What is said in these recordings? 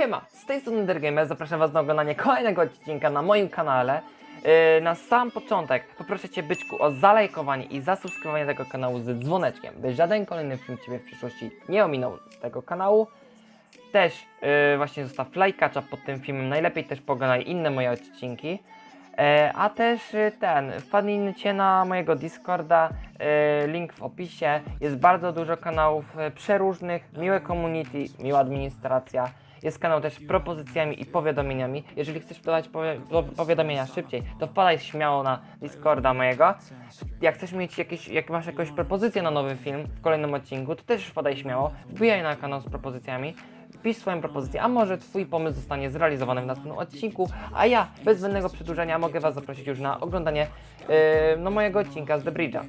Siema, z tej strony Dergamer, zapraszam was na oglądanie kolejnego odcinka na moim kanale. Yy, na sam początek poproszę Cię byczku o zalajkowanie i zasubskrybowanie tego kanału z dzwoneczkiem, by żaden kolejny film Ciebie w przyszłości nie ominął tego kanału. Też yy, właśnie zostaw lajkacza pod tym filmem, najlepiej też poglądaj inne moje odcinki. E, a też y, ten, wpadnijcie na mojego Discorda, e, link w opisie. Jest bardzo dużo kanałów e, przeróżnych, miłe community, miła administracja. Jest kanał też z propozycjami i powiadomieniami. Jeżeli chcesz podawać powi po- powiadomienia szybciej, to wpadaj śmiało na Discorda mojego. Jak chcesz mieć jakieś, jak masz jakąś propozycję na nowy film w kolejnym odcinku, to też wpadaj śmiało. Wbijaj na kanał z propozycjami. Pisz swoją propozycję, a może Twój pomysł zostanie zrealizowany w następnym odcinku, a ja bez zbędnego przedłużenia mogę Was zaprosić już na oglądanie yy, no, mojego odcinka z The Bridge'a.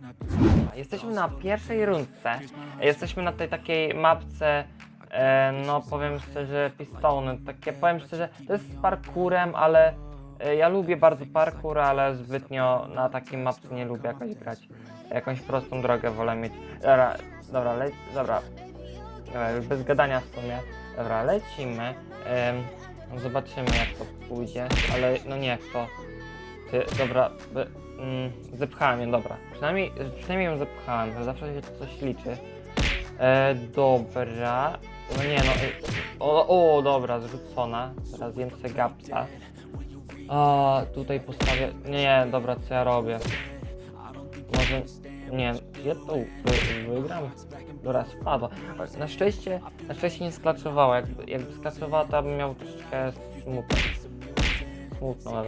Jesteśmy na pierwszej rundce, jesteśmy na tej takiej mapce, e, no powiem szczerze, pistony, takie powiem szczerze, to jest z parkurem, ale e, ja lubię bardzo parkour, ale zbytnio na takiej mapce nie lubię jakoś grać. Jakąś prostą drogę wolę mieć. Dobra, dobra, dobra, Dobra, już bez gadania w sumie. Dobra, lecimy. Em, zobaczymy jak to pójdzie, ale no nie w to. Ty, dobra, by, mm, zepchałem ją, dobra. Przynajmniej, przynajmniej ją zepchałem, zawsze się coś liczy. E, dobra. No nie no, ej, o, o dobra, zrzucona. Teraz jem se gapsa. A, tutaj postawię, nie, dobra, co ja robię? Może, nie, ja to wy, wygram. Dobra, spadła. Na szczęście, na szczęście nie sklaczowała. Jakby, jakby sklaczowała, to bym miał troszeczkę smutno. Smutno ale.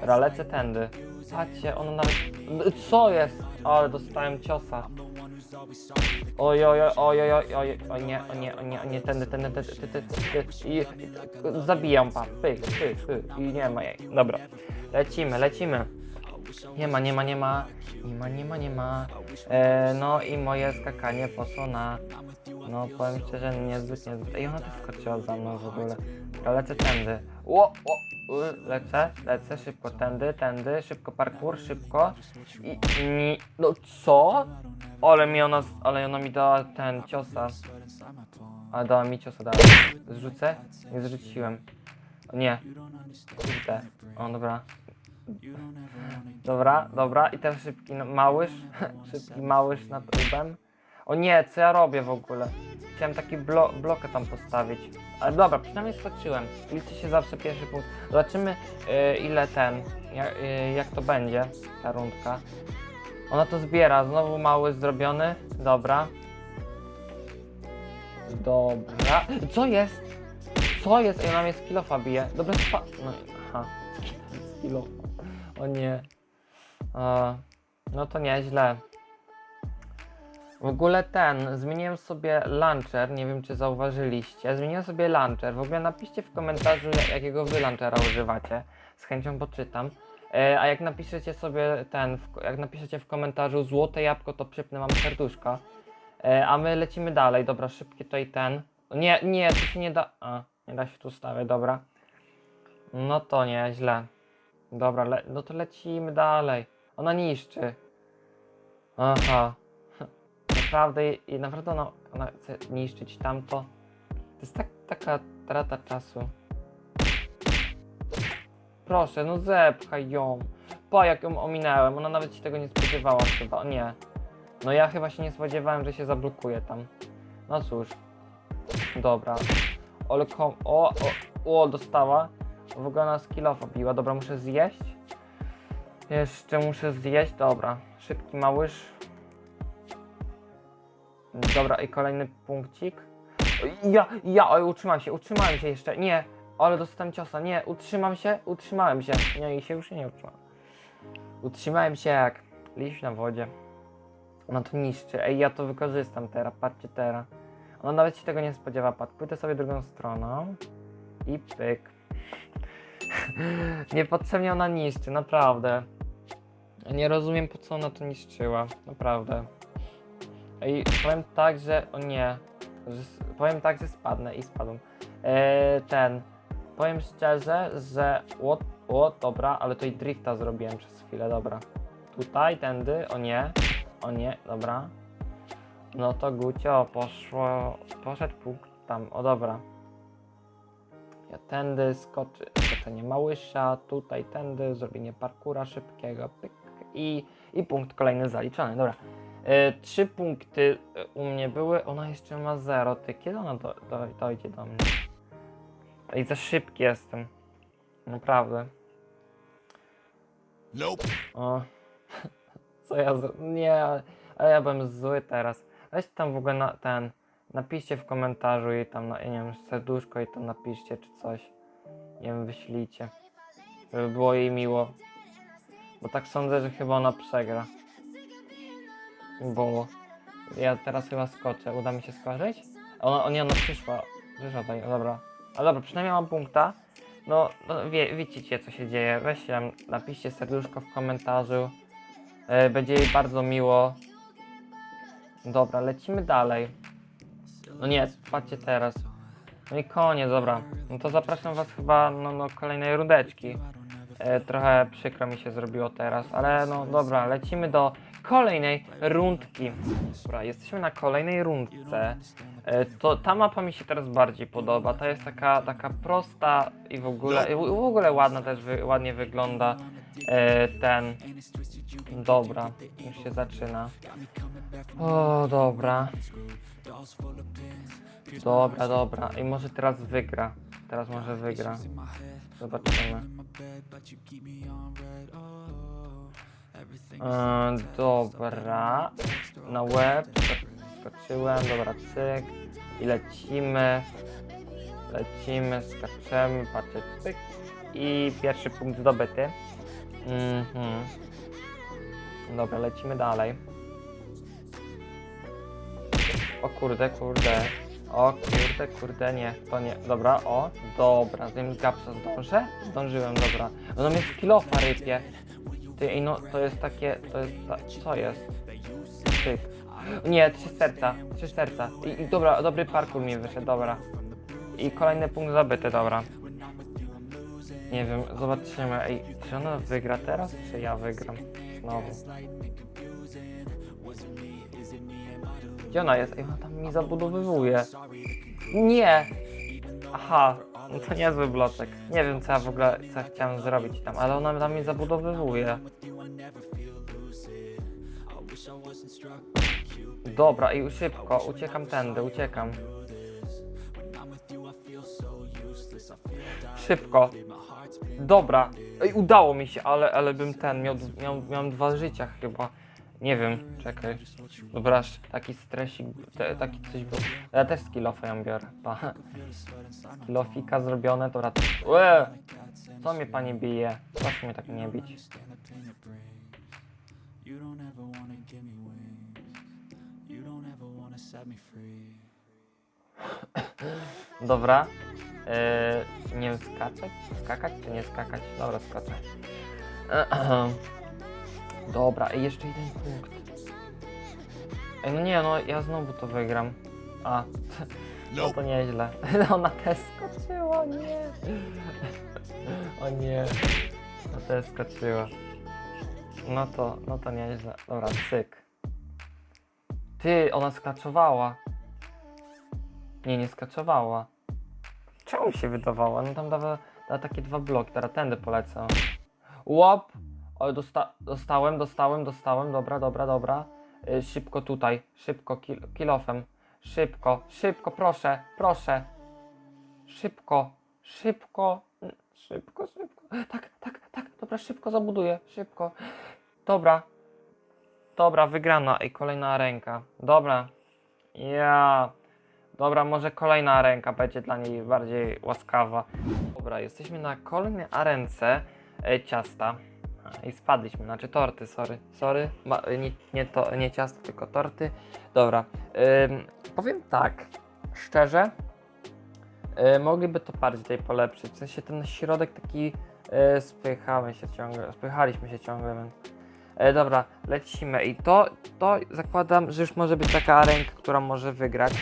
Dobra, lecę tędy. Patrzcie, ona nawet... Co jest? Ale dostałem ciosa. Oj, oj, oj, oj, oj, oj, oj, nie, o nie, o nie, o nie, tędy, tędy, tędy, tędy, tędy, i, zabijam pan, pyk, pyk, pyk, i nie ma jej. Dobra, lecimy, lecimy. Nie ma, nie ma, nie ma, nie ma, nie ma, nie ma. E, no i moje skakanie poszło na, no powiem szczerze, niezbyt, niezbyt. I ona też skoczyła za mną w ogóle. Dobra, lecę tędy. O, o, lecę, lecę, szybko, tędy, tędy, szybko parkour, szybko. I, i no co? Ale mi ona, ale ona mi dała ten ciosa. Ale dała mi ciosa, dała. Zrzucę? Nie zrzuciłem. Nie. Kurde. O, dobra. Dobra, dobra. I teraz szybki no, małysz. szybki małysz nad łbem. O nie, co ja robię w ogóle? Chciałem taki blo blokę tam postawić. Ale dobra, przynajmniej skoczyłem. Liczy się zawsze pierwszy punkt. Zobaczymy y, ile ten, jak, y, jak to będzie, ta rundka. Ona to zbiera, znowu mały zrobiony. Dobra. Dobra. Co jest? Co jest? Ej, ona mnie z kilofa bije. Dobra, spa... No, aha. Z. O nie. E, no to nieźle. W ogóle ten, zmieniłem sobie launcher, nie wiem czy zauważyliście, zmieniłem sobie launcher, w ogóle napiszcie w komentarzu jak- jakiego wy launchera używacie, z chęcią poczytam. E, a jak napiszecie sobie ten, jak napiszecie w komentarzu złote jabłko, to przypnę wam serduszko. E, a my lecimy dalej, dobra, szybkie tutaj ten. Nie, nie, to się nie da, a, nie da się tu stawiać, dobra. No to nieźle. Dobra, le, no to lecimy dalej. Ona niszczy. Aha. Naprawdę, i naprawdę ona, ona chce niszczyć tamto. To jest tak, taka trata czasu. Proszę, no zepchaj ją. Po jak ją ominęłem, ona nawet się tego nie spodziewała chyba. Nie. No ja chyba się nie spodziewałem, że się zablokuje tam. No cóż. Dobra. Kom... O, o, o, dostała. W ogóle ona skillowa biła. Dobra, muszę zjeść. Jeszcze muszę zjeść. Dobra. Szybki małysz. Dobra, i kolejny punkcik. Ja, ja, oj, utrzymałem się, utrzymałem się jeszcze. Nie, ale dostałem ciosa. Nie, utrzymam się, utrzymałem się. Nie, i się już nie utrzymałem. Utrzymałem się jak liść na wodzie. Ona to niszczy. Ej, ja to wykorzystam teraz, patrzcie teraz. Ona nawet się tego nie spodziewa. Patrz, pójdę sobie drugą stroną. I pyk. Niepotrzebnie ona niszczy, naprawdę. Ja Nie rozumiem po co ona to niszczyła, naprawdę. I powiem tak, że. O nie. Że, powiem tak, że spadnę i spadłem. Eee, ten. Powiem szczerze, że. O, o, dobra, ale tutaj drifta zrobiłem przez chwilę, dobra. Tutaj, tędy, o nie. O nie, dobra. No to Gucio poszło. Poszedł punkt tam, o dobra. Ja tędy skoczy, skoczenie małysza, tutaj tędy, zrobienie parkura szybkiego, pyk i, i punkt kolejny zaliczony. Dobra. E, trzy punkty e, u mnie były, ona jeszcze ma zero. Ty, kiedy ona do, do, dojdzie do mnie? I za szybki jestem. Naprawdę. Nope. O. Co ja z... Nie, ale ja byłem zły teraz. Weź tam w ogóle na ten. Napiszcie w komentarzu i tam, na, nie wiem, serduszko i tam napiszcie czy coś. Nie wiem, wyślijcie. Żeby było jej miło. Bo tak sądzę, że chyba ona przegra. Bo ja teraz chyba skoczę. Uda mi się skoczyć? Ona, o nie, ona przyszła. Przyszła tutaj, dobra. Ale dobra, przynajmniej mam punkta. No, no wie, widzicie co się dzieje. Weźcie, napiszcie serduszko w komentarzu. E, będzie jej bardzo miło. Dobra, lecimy dalej. No nie, patrzcie teraz. No i koniec, dobra. No to zapraszam was chyba no, no kolejnej rundeczki. E, trochę przykro mi się zrobiło teraz, ale no dobra, lecimy do kolejnej rundki. Dobra, jesteśmy na kolejnej rundce. E, to ta mapa mi się teraz bardziej podoba. Ta jest taka, taka prosta i w ogóle, i w ogóle ładna też wy, ładnie wygląda. E, ten. Dobra, już się zaczyna. O, dobra. Dobra, dobra. I może teraz wygra. Teraz może wygra. Zobaczymy. E, dobra. Na łeb. Skoczyłem. Dobra, cyk. I lecimy. Lecimy, skaczemy, patrzę, cyk. I pierwszy punkt zdobyty. Mhm. Dobra, lecimy dalej. O kurde, kurde. O kurde, kurde, nie, to nie. Dobra, o, dobra, z tym gapsa zdążę? Zdążyłem, dobra. No mnie kilofa rypie. Ty, ej, no, to jest takie, to jest, ta, co jest? Tyk. Nie, trzy serca, trzy serca. I, I dobra, dobry parkour mi wyszedł, dobra. I kolejny punkt zdobyty, dobra. Nie wiem, zobaczymy. Ej, czy ona wygra teraz, czy ja wygram? Znowu. Gdzie ona jest? Ej, ona tam mi zabudowywuje. Nie! Aha, no to niezły bloczek. Nie wiem, co ja w ogóle co chciałem zrobić tam, ale ona tam mi zabudowywuje. Dobra, i szybko, uciekam tędy, uciekam. Szybko. Dobra. Ej, udało mi się, ale, ale bym ten, miał, miał, miałem dwa życia chyba. Nie wiem, czekaj. Dobra, taki stresik, te, taki coś był. Ja też skillofa ją biorę. Pa. Skillofika zrobione, to rat... Łe! Co mnie pani bije? Proszę mnie tak nie bić. Dobra. Yy, nie skakać? Skakać czy nie skakać? Dobra, skoczę. Dobra, i jeszcze jeden punkt. Ej, no nie, no ja znowu to wygram. A, no to nieźle. Ona też skoczyła, nie. O nie. Ona też skoczyła. No to, no to nieźle. Dobra, cyk. Ty, ona skaczowała. Nie, nie skaczowała. Czemu mi się wydawała? No tam dawa, da takie dwa bloki, teraz tędy polecę. Łop! O, dosta dostałem, dostałem, dostałem, dobra, dobra, dobra. Y, szybko tutaj, szybko, kil kilofem. Szybko, szybko, proszę, proszę. Szybko, szybko, szybko, szybko. Tak, tak, tak, dobra, szybko zabuduję, szybko. Dobra. Dobra, wygrana i kolejna ręka. Dobra. Ja. Dobra, może kolejna ręka będzie dla niej bardziej łaskawa. Dobra, jesteśmy na kolejnej arence e, ciasta. A, I spadliśmy, znaczy torty, sorry. Sorry, Ma, nie, nie, to, nie ciasto, tylko torty. Dobra, ym, powiem tak, szczerze, y, mogliby to bardziej polepszyć. W sensie ten środek taki y, spychamy się ciągle, spychaliśmy się ciągle, więc. E, dobra, lecimy i to, to zakładam, że już może być taka arenka, która może wygrać.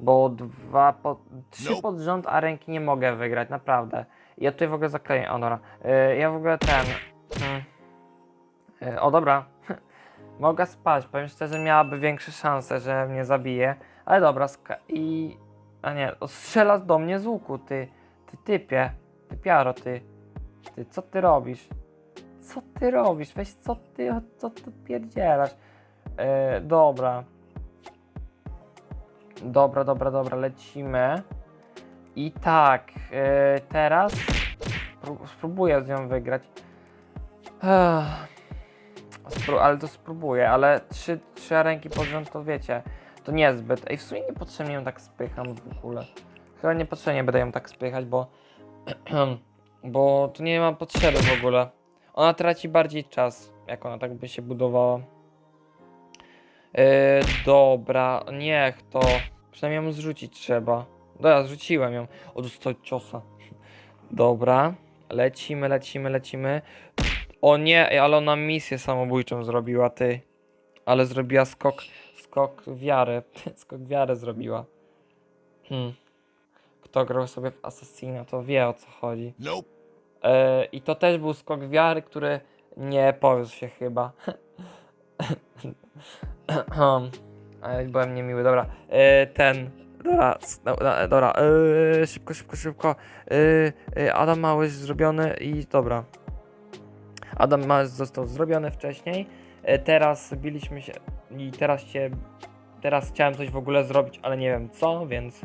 Bo dwa, po, trzy pod rząd arenki nie mogę wygrać, naprawdę. Ja tutaj w ogóle zakleję. E, ja w ogóle ten... E, o dobra. Mogę spać, powiem szczerze, miałaby większe szanse, że mnie zabije. Ale dobra, i... A nie, strzela do mnie z łuku, ty. Ty Ty typie, ty piaro, ty. Ty, co ty robisz? Co ty robisz? Weź, co ty, co ty pierdzielasz? E, dobra. Dobra, dobra, dobra, lecimy. I tak, e, teraz spró- spróbuję z nią wygrać. Ale to spróbuję, ale trzy, trzy ręki pod rząd to wiecie, to niezbyt. Ej, w sumie niepotrzebnie ją tak spycham w ogóle. Chyba niepotrzebnie będę ją tak spychać, bo bo tu nie ma potrzeby w ogóle. Ona traci bardziej czas, jak ona tak by się budowała. Yy, dobra, niech to. Przynajmniej ją zrzucić trzeba. Dobra, zrzuciłem ją. O, dostał ciosa. Dobra, lecimy, lecimy, lecimy. O nie, ej, ale ona misję samobójczą zrobiła, ty. Ale zrobiła skok, skok wiary. skok wiary zrobiła. Hmm. Kto grał sobie w Assassina, to wie o co chodzi. Nope. E, I to też był skok wiary, który nie powiózł się chyba. Ale byłem niemiły, dobra. E, ten. Dobra, s- dobra, dobra. E, szybko, szybko, szybko. E, Adam Małysz zrobiony i dobra. Adam Małysz został zrobiony wcześniej. E, teraz biliśmy się i teraz się. Teraz chciałem coś w ogóle zrobić, ale nie wiem co, więc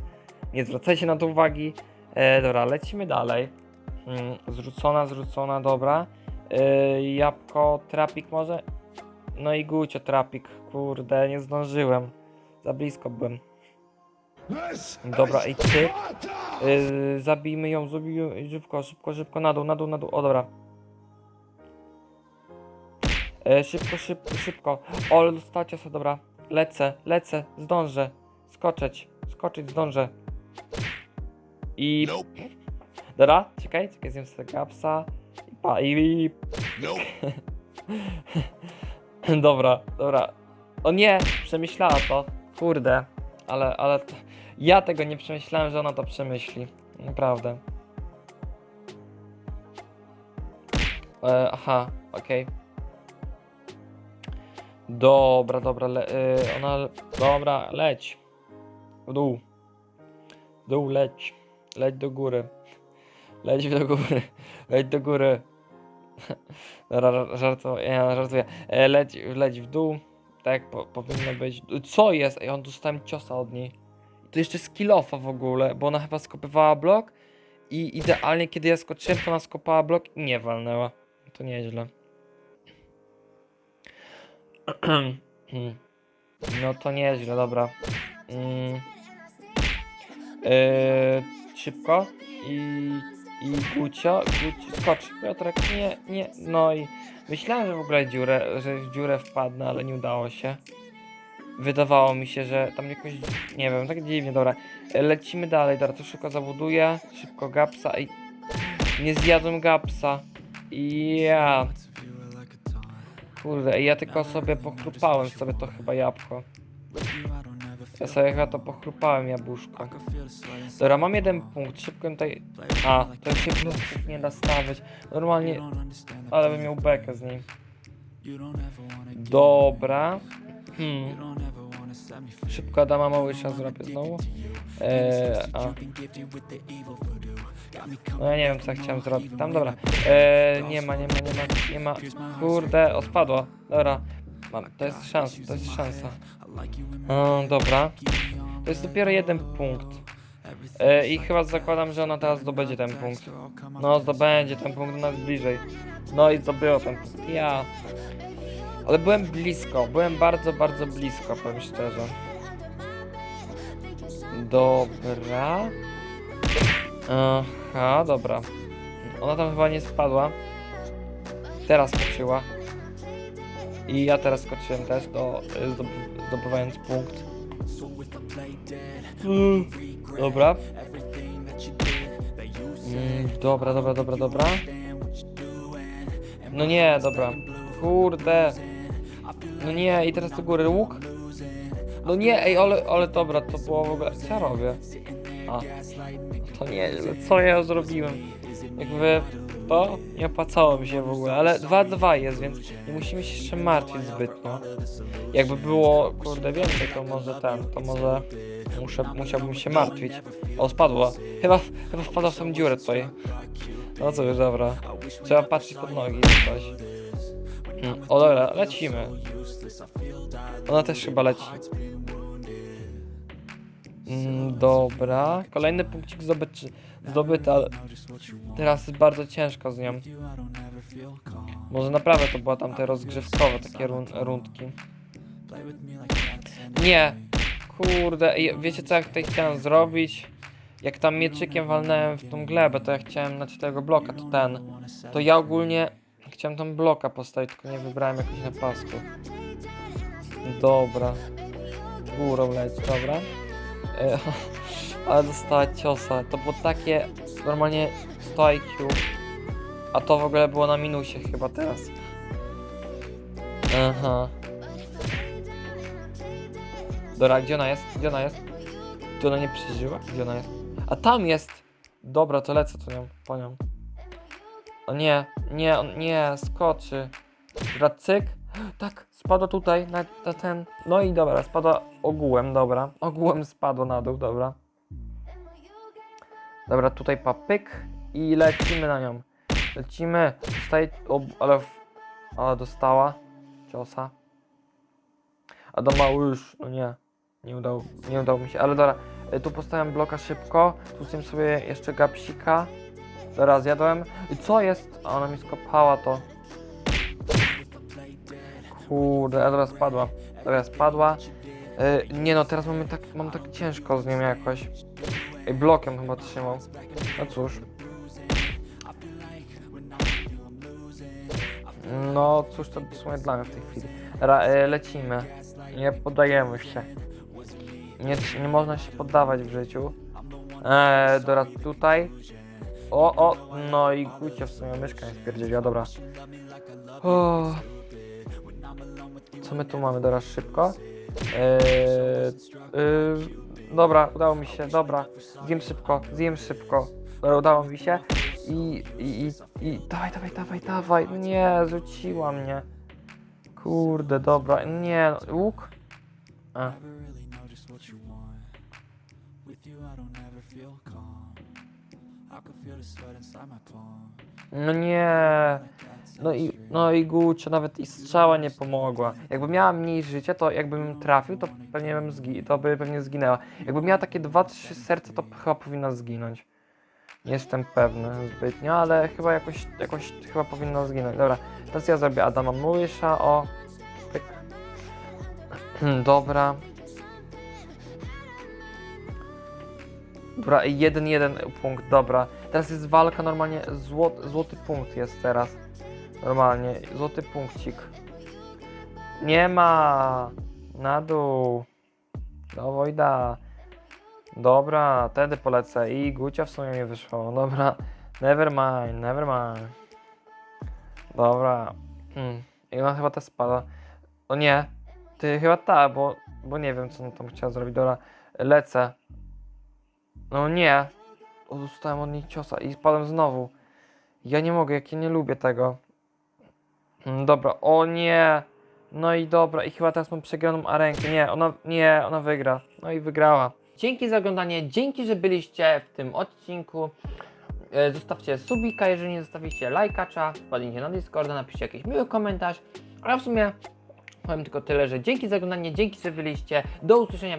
nie zwracajcie na to uwagi. E, dobra, lecimy dalej. Mm, zrzucona, zrzucona, dobra. Yy, jabłko, trapik może? No i gucio, trapik. Kurde, nie zdążyłem. Za blisko byłem. Dobra, i ty? Yy, zabijmy ją. Szybko, szybko, szybko, na dół, na dół, na dół. O, dobra. Yy, szybko, szybko, szybko. O, dostała ciosa, dobra. Lecę, lecę, zdążę. Skoczyć, skoczyć, zdążę. I Nope. Dobra, czekaj, czekaj, zjem sobie gapsa. I pa, i, Nope. Dobra, dobra. O nie, przemyślała to. Kurde, ale, ale ja tego nie przemyślałem, że ona to przemyśli. Naprawdę. E, aha, okej. Dobra, dobra, le, y, ona, dobra, leć. W dół. W dół, leć. Leć do góry. Leć do góry. Leć do góry. Żartuję, ja żartuję. E, leć, leć w dół. Tak po, powinno być. Co jest? Ej, on dostałem ciosa od niej. To jeszcze skillofa w ogóle, bo ona chyba skopywała blok i idealnie kiedy ja skoczyłem, to ona skopała blok i nie walnęła. To nieźle. No to nieźle, dobra. Mm. Yy, szybko i, i Gucio, Gucio, skocz, Piotrek, nie, nie, no i myślałem, że w ogóle dziurę, że w dziurę wpadnę, ale nie udało się. Wydawało mi się, że tam jakoś, nie wiem, tak dziwnie, dobra. Lecimy dalej, dobra, to szybko zabuduję, szybko gapsa i nie zjadłem gapsa. Ja, kurde, ja tylko sobie pochrupałem sobie to chyba jabłko. Ja sobie chyba to pochrupałem jabłuszko. Dobra, mam jeden punkt, szybko tutaj... A, to się punktów nie da stawiać. Normalnie, ale bym miał bekę z nim. Dobra. Hmm. Szybko Adama Małysza zrobię znowu. Eee, a. No ja nie wiem co ja chciałem zrobić tam, dobra. Eee, nie ma, nie ma, nie ma, nie ma. Kurde, odpadło. Dobra. Mam, to jest szansa, to jest szansa. No, dobra. To jest dopiero jeden punkt. E, I chyba zakładam, że ona teraz zdobędzie ten punkt. No, zdobędzie ten punkt nawet bliżej. No i zdobyło ten punkt. Ja. Ale byłem blisko, byłem bardzo, bardzo blisko, powiem szczerze. Dobra. Aha, dobra. Ona tam chyba nie spadła. Teraz skoczyła. I ja teraz skoczyłem też, do, zdob- zdobywając punkt. Mm, Dobra. Mm, dobra, dobra, dobra, dobra. No nie, dobra. Kurde. No nie, i teraz do góry łuk. No nie, ej, ale, ale dobra, to było w ogóle... Co ja robię? A, to nie, co ja zrobiłem? Jakby... to nie opłacało mi się w ogóle, ale 2-2 jest, więc nie musimy się jeszcze martwić zbytnio. Jakby było, kurde, więcej, to może ten, to może muszę, musiałbym się martwić. O, spadła. Chyba, chyba wpadła w tą dziurę tutaj. No cóż, dobra. Trzeba patrzeć pod nogi coś. Hmm. O dobra, lecimy. Ona też chyba leci. Mm, dobra. Kolejny punkcik zdobyty, zdobyty, ale teraz jest bardzo ciężko z nią. Może naprawdę to była tamte rozgrzewkowe takie run rundki. Nie. Kurde, wiecie co ja tutaj chciałem zrobić? Jak tam mieczykiem walnąłem w tą glebę, to ja chciałem znaczy tego bloka, to ten. To ja ogólnie chciałem tą bloka postawić, tylko nie wybrałem jakoś na pasku. Dobra. Górą leć, dobra. Ale dostała ciosa. To było takie normalnie 100 IQ. A to w ogóle było na minusie chyba teraz. Aha. Dobra, gdzie ona jest? Gdzie ona jest? Czy ona nie przeżyła? Gdzie ona jest? A tam jest! Dobra, to lecę tu nią, po nią. O nie, nie, on nie, skoczy. Dobra, cyk. Tak, spadła tutaj na, na ten. No i dobra, spadła ogółem, dobra. Ogółem spadła na dół, dobra. Dobra, tutaj papyk i lecimy na nią. Lecimy. Tutaj, o, ale, ale dostała ciosa. A do już, no nie. Nie udało, nie udało mi się, ale dobra. y, Tu postawiam bloka szybko. Tu sobie jeszcze gapsika. Dobra, zjadłem. I co jest? A ona mi skopała to. Kurde, a dobra, spadła. Dobra, spadła. Y, nie no, teraz mamy tak, mam tak ciężko z nią jakoś. Ej, blokiem chyba trzymał. No cóż. No cóż, to w sumie dla mnie w tej chwili. Ra, y, lecimy. Nie poddajemy się. Nie, nie można się poddawać w życiu. Eee, dobra, tutaj. O, o, no i gucie w sumie myszka nie spierdzieliła, dobra. O. Co my tu mamy teraz szybko? Yy, dobra, udało mi się, dobra. Zjem szybko, zjem szybko. Dobra, udało mi się. I, i, i, i dawaj, dawaj, dawaj, dawaj. Nie, rzuciła mnie. Kurde, dobra, nie, no, łuk. A. No nie. No i, no i Gucia, nawet i strzała nie pomogła. Jakby miała mniej życia, to jakbym trafił, to pewnie bym zgi to by pewnie zginęła. Jakby miała takie 2-3 serca, to chyba powinna zginąć. Nie jestem pewny zbytnio, ale chyba jakoś, jakoś chyba powinna zginąć. Dobra, teraz ja zrobię Adama Młysza, o. Pyk. Dobra. Dobra, jeden, jeden punkt, dobra. Teraz jest walka normalnie, złot, złoty punkt jest teraz. Normalnie, złoty punkcik. Nie ma! Na dół. Do Wojda. Dobra, tedy polecę i Gucia w sumie mi wyszło. Dobra, never mind, never mind. Dobra. Hmm. I ona chyba też spada. O nie, ty chyba ta, bo, bo nie wiem co ona tam chciała zrobić. Dobra, lecę. No nie. Dostałem od niej ciosa i spadłem znowu. Ja nie mogę, jak ja nie lubię tego. Mm, Dobra, o nie. No i dobra, i chyba teraz mam przegraną arenkę. Nie, ona, nie, ona wygra. No i wygrała. Dzięki za oglądanie, dzięki, że byliście w tym odcinku. E, Zostawcie subika, jeżeli nie zostawiliście lajkacza, wpadnijcie na Discorda, napiszcie jakiś miły komentarz. A ja w sumie powiem tylko tyle, że dzięki za oglądanie, dzięki, że byliście. Do usłyszenia